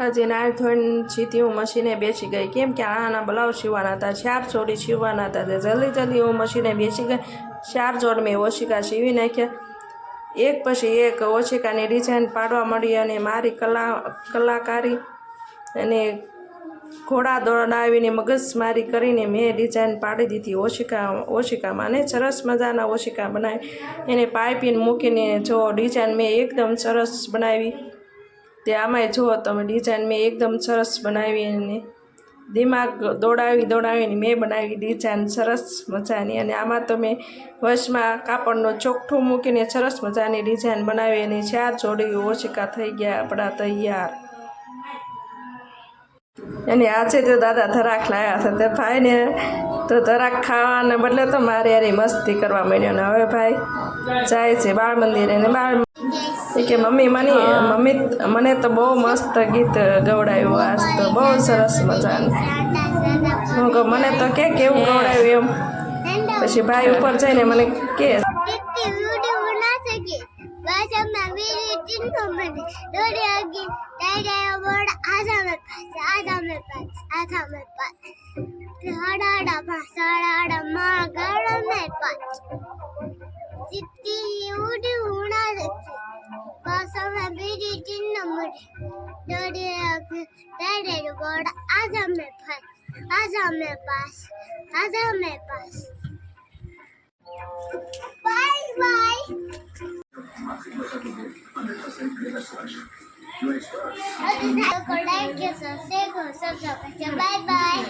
નાય ધોઈને સીધી હું મશીને બેસી ગઈ. કેમ કે આના બ્લાઉઝ સીવવાના હતા, ચાર જોડી સીવવાના હતા. જલ્દી જલ્દી હું મશીને બેસી ગઈ. ચાર જોડ મેં ઓશિકા સીવી નાખ્યા. એક પછી એક ઓશિકાની ડિઝાઇન પાડવા મળી અને મારી કલા, કલાકારી અને ઘોડા દોડાવીને મગજમારી કરીને મેં ડિઝાઇન પાડી દીધી ઓશિકા, ઓશિકામાં. અને સરસ મજાના ઓશિકા બનાવી. એને પાઇપિંગ મૂકીને જો ડિઝાઇન મેં એકદમ સરસ બનાવી. તે આમાંય જુઓ તમે ડિઝાઇન મેં એકદમ સરસ બનાવી અને દિમાગ દોડાવી દોડાવીને મેં બનાવી ડિઝાઇન સરસ મજાની અને આમાં તમે વશમાં કાપડનું ચોખ્ઠું મૂકીને સરસ મજાની ડિઝાઇન બનાવી અને ચાર જોડી ઓશિકા થઈ ગયા આપણા તૈયાર. અને આજે તો દાદા ધરાક લાવ્યા હતા તે ભાઈને તો ધરાક ખાવાને બદલે તો મારે એની મસ્તી કરવા માંડ્યો ને. હવે ભાઈ જાય છે બાળ મંદિરે ને બાળ કે મમ્મી મને મમ્મી મને તો બહુ મસ્ત ગીત ગવડાવ્યું આજ તો બહુ સરસ મજાનું. હું મને તો કે કેવું ગવડાવ્યું એમ. પછી ભાઈ ઉપર જઈને મને કે સાડા માં ગણ ને दिन को बने रोडे आगे डायरे बोर्ड आजा मेरे पास आजा मेरे पास आजा मेरे पास Bye bye. Like, subscribe, bye bye.